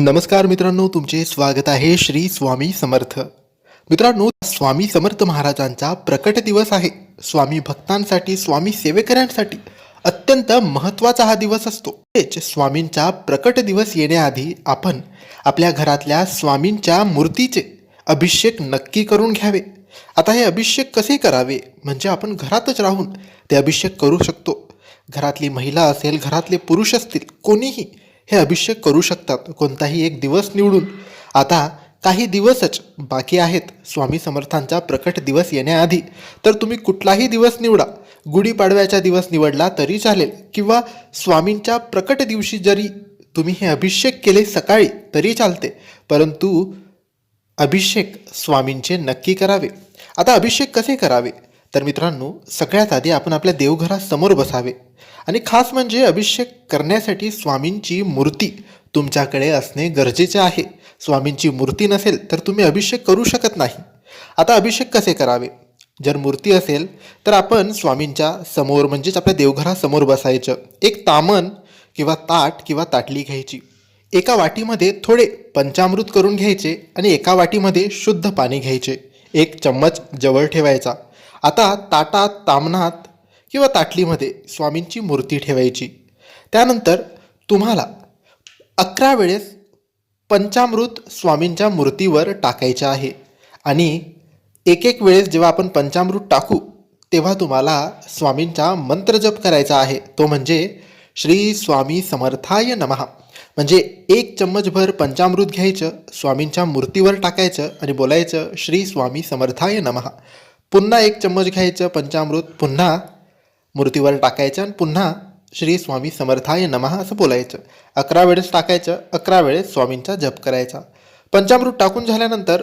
नमस्कार मित्रांनो तुमचे स्वागत आहे श्री स्वामी समर्थ. मित्रांनो स्वामी समर्थ महाराजांचा प्रकट दिवस आहे. स्वामी भक्तांसाठी स्वामी सेवेकऱ्यांसाठी अत्यंत महत्त्वाचा हा दिवस असतो. तेच स्वामींचा प्रकट दिवस येण्याआधी आपण आपल्या घरातल्या स्वामींच्या मूर्तीचे अभिषेक नक्की करून घ्यावे. आता हे अभिषेक कसे करावे? म्हणजे आपण घरातच राहून ते अभिषेक करू शकतो. घरातली महिला असेल घरातले पुरुष असतील कोणीही हे अभिषेक करू शकतात कोणताही एक दिवस निवडून. आता काही दिवसच बाकी आहेत. स्वामी समर्थांचा प्रकट दिवस येण्याआधी तर तुम्ही कुठलाही दिवस निवडा. गुढीपाडव्याचा दिवस निवडला तरी चालेल किंवा स्वामींच्या प्रकट दिवशी जरी तुम्ही हे अभिषेक केले सकाळी तरी चालते. परंतु अभिषेक स्वामींचे नक्की करावे. आता अभिषेक कसे करावे? तर मित्रांनो सगळ्यात आधी आपण आपल्या देवघरासमोर बसावे. आणि खास म्हणजे अभिषेक करण्यासाठी स्वामींची मूर्ती तुमच्याकडे असणे गरजेचे आहे. स्वामींची मूर्ती नसेल तर तुम्ही अभिषेक करू शकत नाही. आता अभिषेक कसे करावे? जर मूर्ती असेल तर आपण स्वामींच्या समोर म्हणजेच आपल्या देवघरासमोर बसायचं. एक तामन किंवा ताट किंवा ताटली घ्यायची. एका वाटीमध्ये थोडे पंचामृत करून घ्यायचे आणि एका वाटीमध्ये शुद्ध पाणी घ्यायचे. एक चम्मच जवळ ठेवायचा. आता ताटात तामणात किंवा ताटलीमध्ये स्वामींची मूर्ती ठेवायची. त्यानंतर तुम्हाला अकरा वेळेस पंचामृत स्वामींच्या मूर्तीवर टाकायचं आहे. आणि एक एक वेळेस जेव्हा आपण पंचामृत टाकू तेव्हा तुम्हाला स्वामींचा मंत्रजप करायचा आहे. तो म्हणजे श्री स्वामी समर्थाय नमः. म्हणजे एक चम्मचभर पंचामृत घ्यायचं स्वामींच्या मूर्तीवर टाकायचं आणि बोलायचं श्री स्वामी समर्थाय नमः. पुन्हा एक चम्मच घ्यायचं पंचामृत पुन्हा मूर्तीवर टाकायचं आणि पुन्हा श्री स्वामी समर्थाय नमः असं बोलायचं. अकरा वेळेस टाकायचं अकरा वेळेस स्वामींचा जप करायचा. पंचामृत टाकून झाल्यानंतर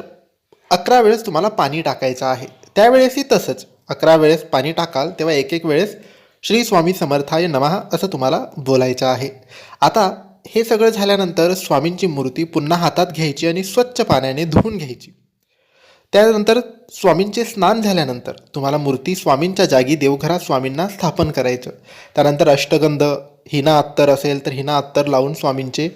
अकरा वेळेस तुम्हाला पाणी टाकायचं आहे. त्यावेळेसही तसंच. अकरा वेळेस पाणी टाकाल तेव्हा एक एक वेळेस श्री स्वामी समर्थाय नमः असं तुम्हाला बोलायचं आहे. आता हे सगळं झाल्यानंतर स्वामींची मूर्ती पुन्हा हातात घ्यायची आणि स्वच्छ पाण्याने धुवून घ्यायची. त्यानंतर स्वामींचे स्नान झाल्यानंतर तुम्हाला मूर्ती स्वामींच्या जागी देवघरात स्वामींना स्थापन करायचं. त्यानंतर अष्टगंध हिना अत्तर असेल तर हिना अत्तर लावून स्वामींचे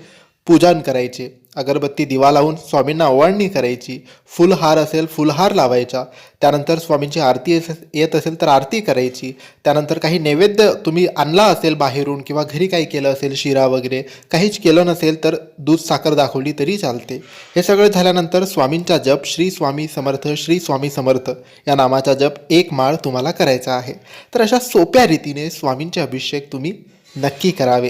पूजन करायचे. अगरबत्ती दिवा लावून स्वामींना ओवाळणी करायची. फुलहार असेल फुलहार लावायचा. त्यानंतर स्वामींची आरती येत असेल तर आरती करायची. त्यानंतर काही नैवेद्य तुम्ही आणला असेल बाहेरून किंवा घरी काही केलं असेल शिरा वगैरे काहीच केलं नसेल तर दूध साखर दाखवली तरी चालते. हे सगळं झाल्यानंतर स्वामींचा जप श्री स्वामी समर्थ श्री स्वामी समर्थ या नामाचा जप एक माळ तुम्हाला करायचा आहे. तर अशा सोप्या रीतीने स्वामींचे अभिषेक तुम्ही नक्की करावे.